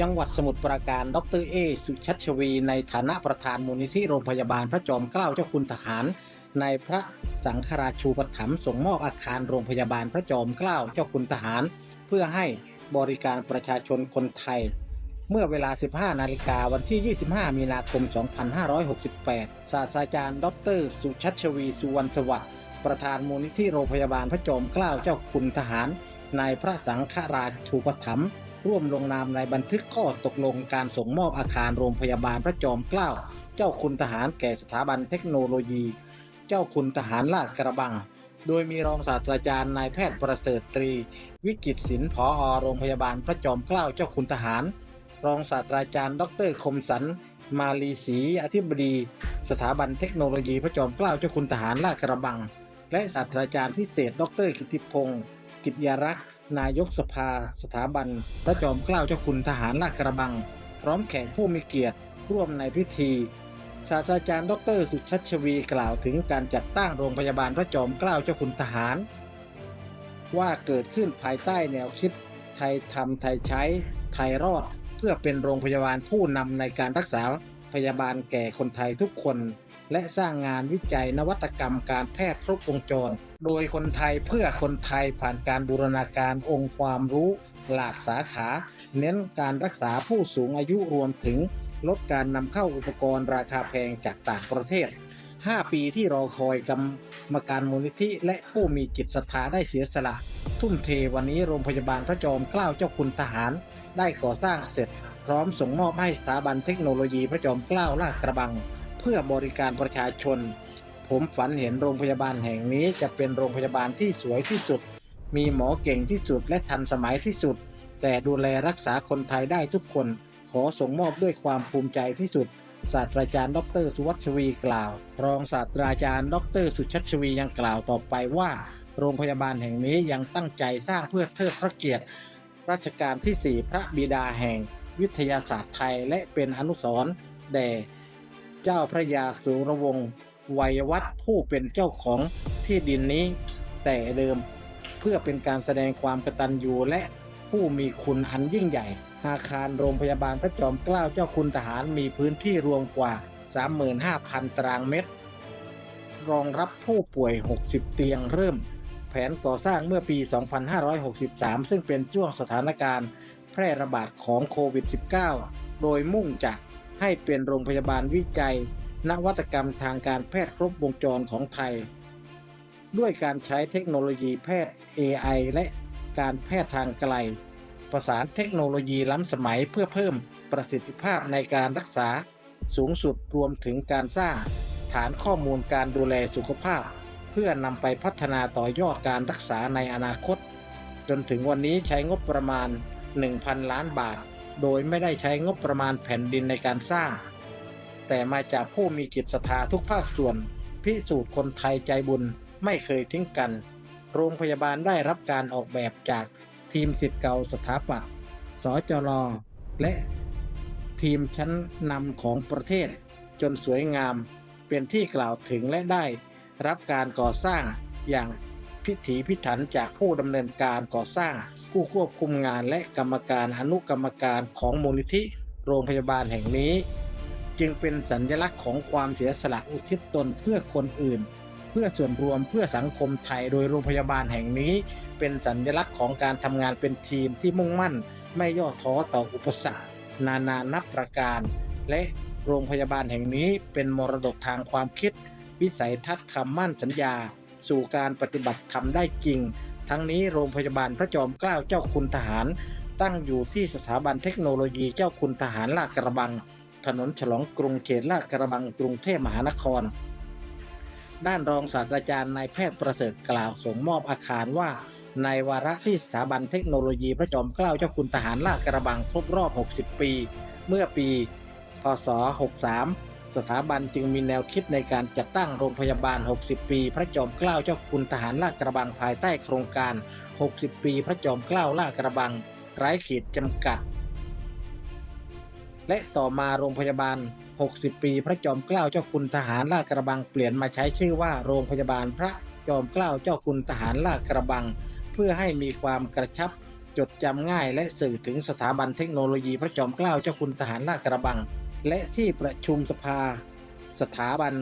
จังหวัดสมุทรปราการ ดรเอ สุชัชวี ในฐานะประธานมูลนิธิโรงพยาบาลพระจอมเกล้าเจ้าคุณทหาร ในพระสังฆราชูปถัมภ์ส่งมอบอาคารโรงพยาบาลพระจอมเกล้าเจ้าคุณทหาร เพื่อให้บริการประชาชนคนไทย เมื่อเวลา 15 นาฬิกาวันที่ 25 มีนาคม 2568 ศาสตราจารย์ ดร สุชัชวี สุวรรณสวัสดิ์ ประธานมูลนิธิโรงพยาบาลพระจอมเกล้าเจ้าคุณทหาร ในพระสังฆราชูปถัมภ์ ร่วมลงนามในบันทึกข้อตกลงการส่งมอบอาคารโรงพยาบาลพระจอมเกล้า เจ้าคุณทหารแก่สถาบันเทคโนโลยี เจ้าคุณทหารลาดกระบัง โดยมีรองศาสตราจารย์นายแพทย์ประเสริฐตรี วิกิตศิลป์ผอโรงพยาบาลพระจอมเกล้าเจ้าคุณทหาร รองศาสตราจารย์ ดรคมสันมาลีศรีอธิบดี สถาบันเทคโนโลยีพระจอมเกล้าเจ้าคุณทหารลาดกระบัง และศาสตราจารย์พิเศษ ดรกิติพงศ์กิจยารักษ์ นายกสภา สถาบันพระจอมเกล้าเจ้าคุณทหารลาดกระบัง พร้อมแขกผู้มีเกียรติ ร่วมในพิธี ศาสตราจารย์ดร สุชัชวีกล่าวถึงการจัดตั้งโรงพยาบาลพระจอมเกล้าเจ้าคุณทหาร ว่าเกิดขึ้นภายใต้แนวคิด ไทยทำไทยใช้ ไทยรอด เพื่อเป็นโรงพยาบาลผู้นำในการรักษา พยาบาลแก่คนไทยทุกคน และสร้างงานวิจัยนวัตกรรมการแพทย์ครบวงจร โดยคนไทยเพื่อคนไทยผ่านการบูรณาการองค์ความรู้หลากสาขา เน้นการรักษาผู้สูงอายุรวมถึงลดการนำเข้าอุปกรณ์ราคาแพงจากต่างประเทศ 5 ปีที่รอคอยกรรมการมูลนิธิและผู้มีจิตศรัทธาได้เสียสละ ทุ่มเทวันนี้โรงพยาบาลพระจอมเกล้าเจ้าคุณทหาร ได้ก่อสร้างเสร็จ พร้อมส่งมอบให้สถาบันเทคโนโลยีพระจอมเกล้าลาดกระบัง เพื่อบริการประชาชน ผมฝันเห็นโรงพยาบาลแห่งนี้จะเป็นโรงพยาบาลที่สวยที่สุด มีหมอเก่งที่สุดและทันสมัยที่สุด แต่ดูแลรักษาคนไทยได้ทุกคน ขอส่งมอบด้วยความภูมิใจที่สุดศาสตราจารย์ดร สุวัชวีกล่าว รองศาสตราจารย์ดร สุชัชวียังกล่าวต่อไปว่า โรงพยาบาลแห่งนี้ยังตั้งใจสร้างเพื่อเทิดพระเกียรติรัชกาลที่ 4 พระบิดาแห่ง วิทยาศาสตร์ไทยและเป็นอนุสรณ์แด่เจ้าพระยาสุรวงศ์วัยวัฒน์ผู้เป็นเจ้าของที่ดินนี้ แต่เดิมเพื่อเป็นการแสดงความกตัญญูและผู้มีคุณอันยิ่งใหญ่ อาคารโรงพยาบาลพระจอมเกล้าเจ้าคุณทหารมีพื้นที่รวมกว่า 35,000 ตารางเมตร รองรับผู้ป่วย 60 เตียงเริ่ม แผนก่อสร้างเมื่อปี 2563 ซึ่งเป็นช่วงสถานการณ์ แพร่ระบาดของโควิด -19 โดยมุ่งจะให้เป็นโรงพยาบาลวิจัย นวัตกรรมทางการแพทย์ครบวงจรของไทย ด้วยการใช้เทคโนโลยีแพทย์ AI และการแพทย์ทางไกล ประสานเทคโนโลยีล้ำสมัยเพื่อเพิ่มประสิทธิภาพในการรักษาสูงสุดรวมถึงการสร้าง ฐานข้อมูลการดูแลสุขภาพ เพื่อนำไปพัฒนาต่อยอดการรักษาในอนาคต จนถึงวันนี้ใช้งบประมาณ 1,000 ล้านบาท โดยไม่ได้ใช้งบประมาณแผ่นดินในการสร้าง แต่มาจากผู้มีจิตศรัทธาทุกภาคส่วน พิสูจน์คนไทยใจบุญไม่เคยทิ้งกัน โรงพยาบาลได้รับการออกแบบจากทีมสิทธิ์เก่าสถาปัตย์สจรและทีมชั้นนำของประเทศ จนสวยงามเป็นที่กล่าวถึงและได้รับการก่อสร้างอย่าง พิถีพิถันจากผู้ดำเนินการก่อสร้าง ผู้ควบคุมงานและกรรมการอนุกรรมการของมูลนิธิโรงพยาบาลแห่งนี้ จึงเป็นสัญลักษณ์ของความเสียสละอุทิศตนเพื่อคนอื่น เพื่อส่วนรวมเพื่อสังคมไทยโดยโรงพยาบาลแห่งนี้ เป็นสัญลักษณ์ของการทำงานเป็นทีมที่มุ่งมั่น ไม่ย่อท้อต่ออุปสรรค นานานับประการ และโรงพยาบาลแห่งนี้เป็นมรดกทางความคิด วิสัยทัศน์คำมั่นสัญญา สู่การปฏิบัติทำได้จริง ทั้งนี้โรงพยาบาลพระจอมเกล้าเจ้าคุณทหาร ตั้งอยู่ที่สถาบันเทคโนโลยีเจ้าคุณทหารลาดกระบัง ถนนฉลองกรุงเขตลาดกระบังกรุงเทพมหานคร ด้านรองศาสตราจารย์นายแพทย์ประเสริฐกล่าวส่งมอบอาคารว่าในวาระที่สถาบันเทคโนโลยีพระจอมเกล้าเจ้าคุณทหารลาดกระบังครบรอบ 60 ปี เมื่อปี พศ 63 สถาบันจึงมีแนวคิดในการจัดตั้งโรงพยาบาล 60 ปี พระจอมเกล้าเจ้าคุณทหารลาดกระบังภายใต้โครงการ 60 ปี พระจอมเกล้าลาดกระบังไร้ขีดจำกัด และต่อมาโรงพยาบาล 60 ปี พระจอมเกล้าเจ้าคุณทหารลาดกระบังเปลี่ยนมาใช้ชื่อว่าโรงพยาบาลพระจอมเกล้าเจ้าคุณทหารลาดกระบัง เพื่อให้มีความกระชับจดจำง่ายและสื่อถึงสถาบันเทคโนโลยีพระจอมเกล้าเจ้าคุณทหารลาดกระบัง และที่ประชุมสภา สถาบัน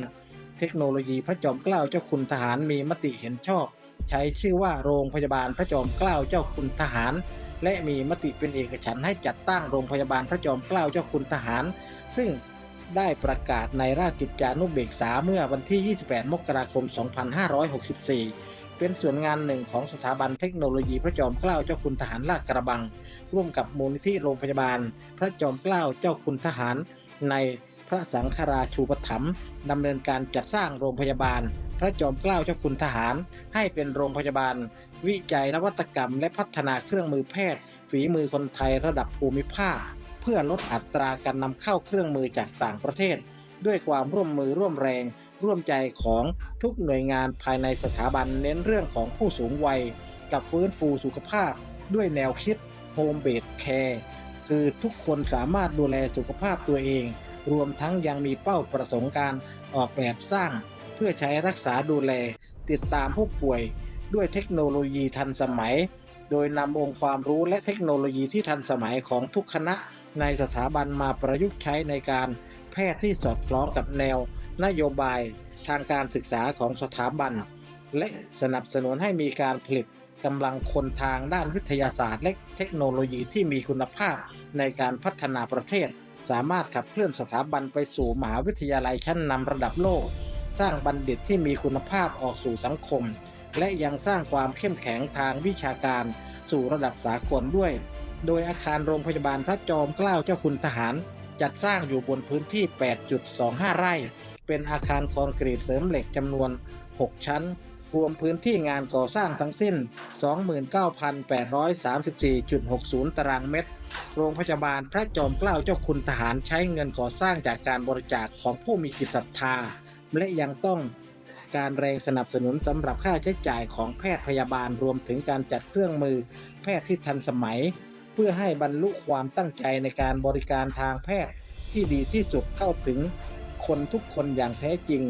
เทคโนโลยีพระจอมเกล้าเจ้าคุณทหารมีมติเห็นชอบ ใช้ชื่อว่าโรงพยาบาลพระจอมเกล้าเจ้าคุณทหาร และมีมติเป็นเอกฉันท์ให้จัดตั้งโรงพยาบาลพระจอมเกล้าเจ้าคุณทหาร ซึ่งได้ประกาศในราชกิจจานุเบกษาเมื่อวันที่ 28 มกราคม 2564 เป็นส่วนงานหนึ่งของสถาบันเทคโนโลยีพระจอมเกล้าเจ้าคุณทหารลาดกระบัง ร่วมกับมูลนิธิโรงพยาบาล พระจอมเกล้าเจ้าคุณทหาร ในพระสังฆราชูปถัมภ์ดำเนินการจัดสร้างโรงพยาบาล พระจอมเกล้าเจ้าคุณทหาร ให้เป็นโรงพยาบาล วิจัยนวัตกรรม และพัฒนาเครื่องมือแพทย์ ฝีมือคนไทยระดับภูมิภาค เพื่อลดอัตราการนำเข้าเครื่องมือจากต่างประเทศ ด้วยความร่วมมือร่วมแรง ร่วมใจของทุกหน่วยงานภายในสถาบันเน้นเรื่องของผู้สูงวัย กับฟื้นฟูสุขภาพ ด้วยแนวคิด Home Based Care คือทุกคนสามารถดูแลสุขภาพตัวเอง รวมทั้งยังมีเป้าประสงค์การออกแบบสร้าง เพื่อใช้รักษาดูแล ติดตามผู้ป่วย ด้วยเทคโนโลยีทันสมัย โดยนำองค์ความรู้และเทคโนโลยีที่ทันสมัยของทุกคณะ ในสถาบันมาประยุกต์ใช้ในการแพทย์ที่สอดคล้องกับแนว นโยบายทางการศึกษาของสถาบัน และสนับสนุนให้มีการผลิต กำลังคนทางด้านวิทยาศาสตร์และเทคโนโลยีที่มีคุณภาพในการพัฒนาประเทศ สามารถขับเคลื่อนสถาบันไปสู่มหาวิทยาลัยชั้นนำระดับโลก สร้างบัณฑิตที่มีคุณภาพออกสู่สังคม และยังสร้างความเข้มแข็งทางวิชาการสู่ระดับสากลด้วย โดยอาคารโรงพยาบาลพระจอมเกล้าเจ้าคุณทหาร จัดสร้างอยู่บนพื้นที่ 8.25 ไร่ เป็นอาคารคอนกรีตเสริมเหล็กจำนวน 6 ชั้น รวมพื้นที่งานก่อสร้างทั้งสิ้น 29,834.60 ตารางเมตร โรงพยาบาลพระจอมเกล้าเจ้าคุณทหารใช้เงินก่อสร้างจากการบริจาคของผู้มีจิตศรัทธา และยังต้องการแรงสนับสนุนสำหรับค่าใช้จ่ายของแพทย์พยาบาลรวมถึงการจัดเครื่องมือแพทย์ที่ทันสมัย เพื่อให้บรรลุความตั้งใจในการบริการทางแพทย์ที่ดีที่สุดเข้าถึงคนทุกคนอย่างแท้จริง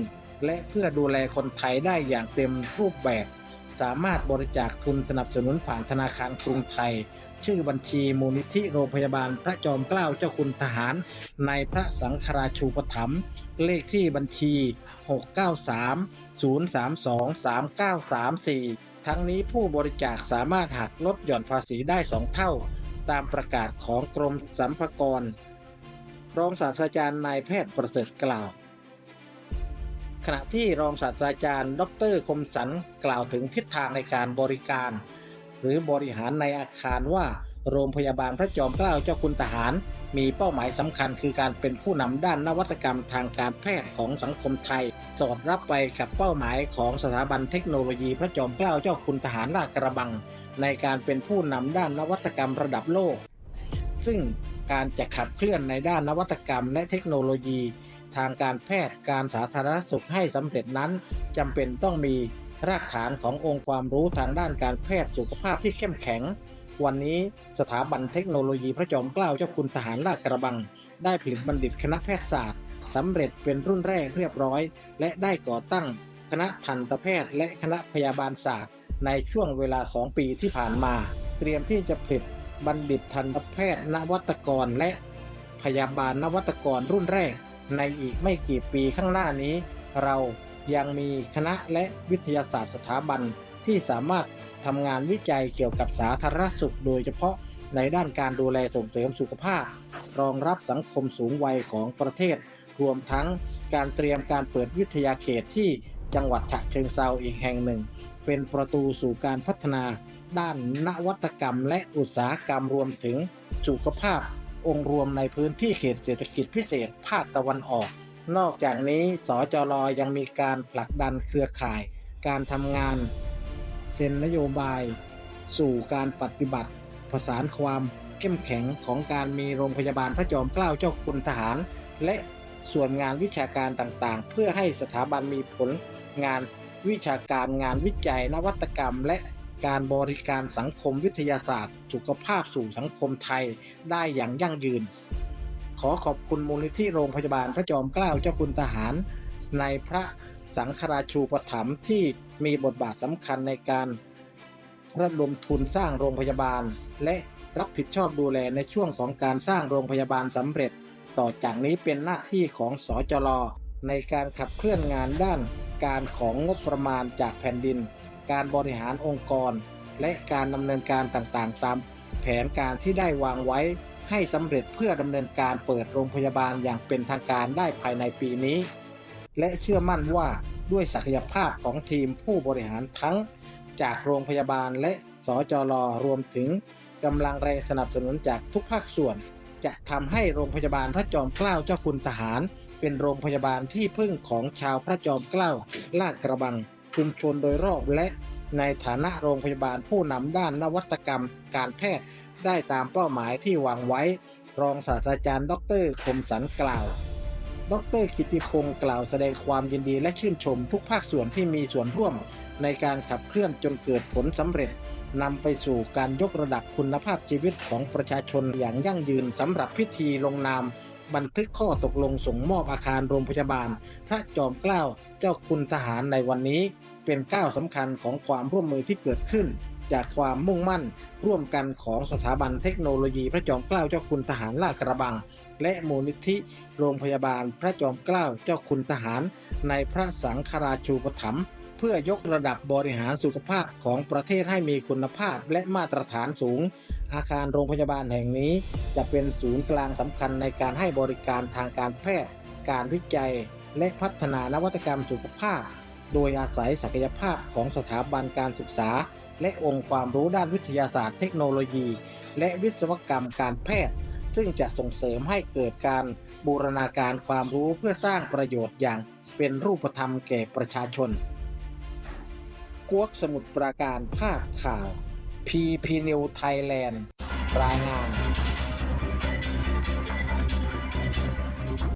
และเพื่อดูแลคนไทยได้อย่างเต็มรูปแบบ สามารถบริจาคทุนสนับสนุนผ่านธนาคารกรุงไทย ชื่อบัญชีมูลนิธิโรงพยาบาลพระจอมเกล้าเจ้าคุณทหาร ในพระสังฆราชูปถัมภ์เลขที่บัญชี 693 032 3934ทั้งนี้ผู้บริจาคสามารถหักลดหย่อนภาษีได้ 2 เท่า ตามประกาศของกรมสรรพากร รองศาสตราจารย์นายแพทย์ประเสริฐกล่าว ขณะที่รองศาสตราจารย์ ดรคมสันกล่าวถึงทิศทางในการบริการ หรือบริหารในอาคารว่า โรงพยาบาลพระจอมเกล้าเจ้าคุณทหาร มีเป้าหมายสำคัญคือการเป็นผู้นำด้านนวัตกรรมทางการแพทย์ของสังคมไทย สอดรับไปกับเป้าหมายของสถาบันเทคโนโลยีพระจอมเกล้าเจ้าคุณทหารราชกระบัง ในการเป็นผู้นำด้านนวัตกรรมระดับโลก ซึ่งการจะขับเคลื่อนในด้านนวัตกรรมและเทคโนโลยี ทางการแพทย์การสาธารณสุขให้สำเร็จนั้นจำเป็นต้องมีรากฐานขององค์ความรู้ทางด้านการแพทย์สุขภาพที่เข้มแข็ง วันนี้สถาบันเทคโนโลยีพระจอมเกล้าเจ้าคุณทหารราชกระบัง ได้ผลิตบัณฑิตคณะแพทยศาสตร์สำเร็จเป็นรุ่นแรกเรียบร้อย และได้ก่อตั้งคณะทันตแพทย์ และคณะพยาบาลศาสตร์ ในช่วงเวลา 2 ปีที่ผ่านมา เตรียมที่จะผลิตบัณฑิตทันตแพทย์นวัตกรและพยาบาลนวัตกรรุ่นแรก ในอีกไม่กี่ปีข้างหน้านี้ เรายังมีคณะและวิทยาศาสตร์สถาบันที่สามารถทำงานวิจัยเกี่ยวกับสาธารณสุขโดยเฉพาะในด้านการดูแลส่งเสริมสุขภาพ รองรับสังคมสูงวัยของประเทศ รวมทั้งการเตรียมการเปิดวิทยาเขตที่จังหวัดฉะเชิงเซาอีกแห่งหนึ่ง เป็นประตูสู่การพัฒนา ด้านนวัตกรรมและอุตสาหกรรมรวมถึงสุขภาพ องค์รวมในพื้นที่เขตเศรษฐกิจพิเศษภาคตะวันออก นอกจากนี้สจรยังมีการผลักดันเครือข่าย การทำงาน เซ็นนโยบาย สู่การปฏิบัติประสานความเข้มแข็งของการมีโรงพยาบาลพระจอมเกล้าเจ้าคุณทหาร และส่วนงานวิชาการต่างๆ เพื่อให้สถาบันมีผลงานวิชาการงานวิจัยนวัตกรรมและ การบริการสังคมวิทยาศาสตร์ สุขภาพสู่สังคมไทยได้อย่างยั่งยืน ขอขอบคุณมูลนิธิโรงพยาบาลพระจอมเกล้าเจ้าคุณทหาร ในพระสังฆราชูปถัมภ์ที่มีบทบาทสำคัญในการระดมทุนสร้างโรงพยาบาล และรับผิดชอบดูแลในช่วงของการสร้างโรงพยาบาลสำเร็จ ต่อจากนี้เป็นหน้าที่ของสจลในการขับเคลื่อนงานด้านการของงบประมาณจากแผ่นดิน การบริหารองค์กร และการดำเนินการต่างๆ ตามแผนการที่ได้วางไว้ให้สำเร็จเพื่อดำเนินการเปิดโรงพยาบาลอย่างเป็นทางการได้ภายในปีนี้ และเชื่อมั่นว่าด้วยศักยภาพของทีมผู้บริหารทั้งจากโรงพยาบาลและสจลรวมถึงกำลังแรงสนับสนุนจากทุกภาคส่วน จะทำให้โรงพยาบาลพระจอมเกล้าเจ้าคุณทหาร เป็นโรงพยาบาลที่พึ่งของชาวพระจอมเกล้าลาดกระบัง ชุมชนโดยรอบและในฐานะโรงพยาบาลผู้นำด้านนวัตกรรมการแพทย์ได้ตามเป้าหมายที่วางไว้ รองศาสตราจารย์ ดรคมสันกล่าว ดรกิติพงศ์กล่าวแสดงความยินดีและชื่นชมทุกภาคส่วนที่มีส่วนร่วม ในการขับเคลื่อนจนเกิดผลสำเร็จนำไปสู่การยกระดับคุณภาพชีวิตของประชาชนอย่างยั่งยืนสำหรับพิธีลงนาม บันทึกข้อตกลงส่งมอบอาคารโรงพยาบาล พระจอมเกล้าเจ้าคุณทหารในวันนี้ เป็นก้าวสำคัญของความร่วมมือที่เกิดขึ้น จากความมุ่งมั่น ร่วมกันของสถาบันเทคโนโลยีพระจอมเกล้าเจ้าคุณทหารลาดกระบัง และมูลนิธิโรงพยาบาลพระจอมเกล้าเจ้าคุณทหาร ในพระสังฆราชูปถัมภ์เพื่อยกระดับบริหารสุขภาพของประเทศให้มีคุณภาพและมาตรฐานสูง อาคารโรงพยาบาลแห่งนี้ จะเป็นศูนย์กลางสำคัญในการให้บริการทางการแพทย์ การวิจัย และพัฒนานวัตกรรมสุขภาพ โดยอาศัยศักยภาพของสถาบันการศึกษา และองค์ความรู้ด้านวิทยาศาสตร์เทคโนโลยี และวิศวกรรมการแพทย์ ซึ่งจะส่งเสริมให้เกิดการบูรณาการความรู้เพื่อสร้างประโยชน์อย่างเป็นรูปธรรมแก่ประชาชน กวกสมุทรปราการภาพข่าว PP New Thailand รายงาน